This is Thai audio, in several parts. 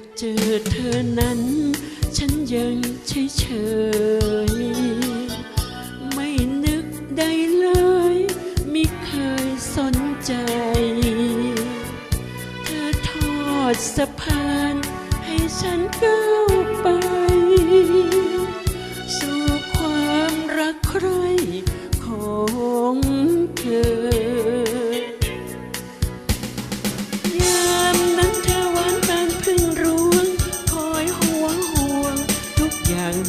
กเจอเธอนั้น ฉันยังเฉยเฉยไม่นึกได้เลยมิเคยสนใจ เธอทอดสะพานให้ฉันก้าว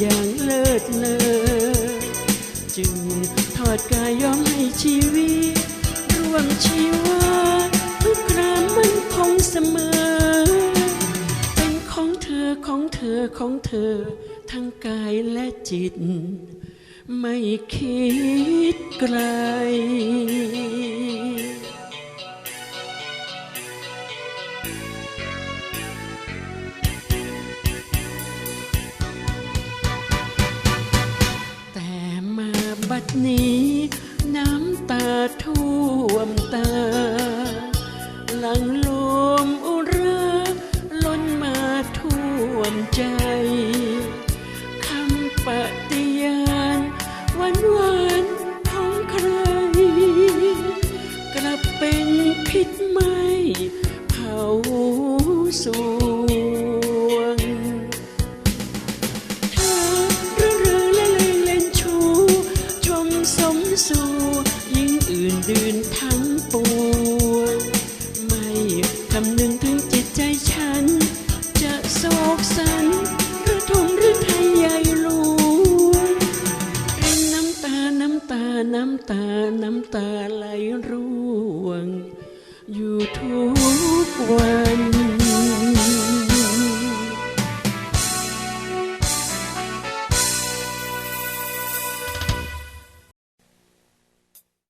อย่างเลิศเลอจึงทอดกายยอมให้ชีวิตร่วมชีวาทุกครามมันคงเสมอ เป็นของเธอของเธอของเธอ ทั้งกายและจิต ไม่คิดไกล ดนี้ น้ำตาท่วมตา หลังลมอุราล้นมาท่วมใจคำปฏิญาณหวานหวานของใคร กลับเป็นพิษไหม สมสู่ยิ่งอื่นดื่นทั้งปวงไม่คำนึงถึงจิตใจฉัน จะโศกสันหรือทมหรือไทยใหญ่หลวงเป็นน้ำตา น้ำตา น้ำตา น้ำตาไหลร่วง อยู่ทุกวัน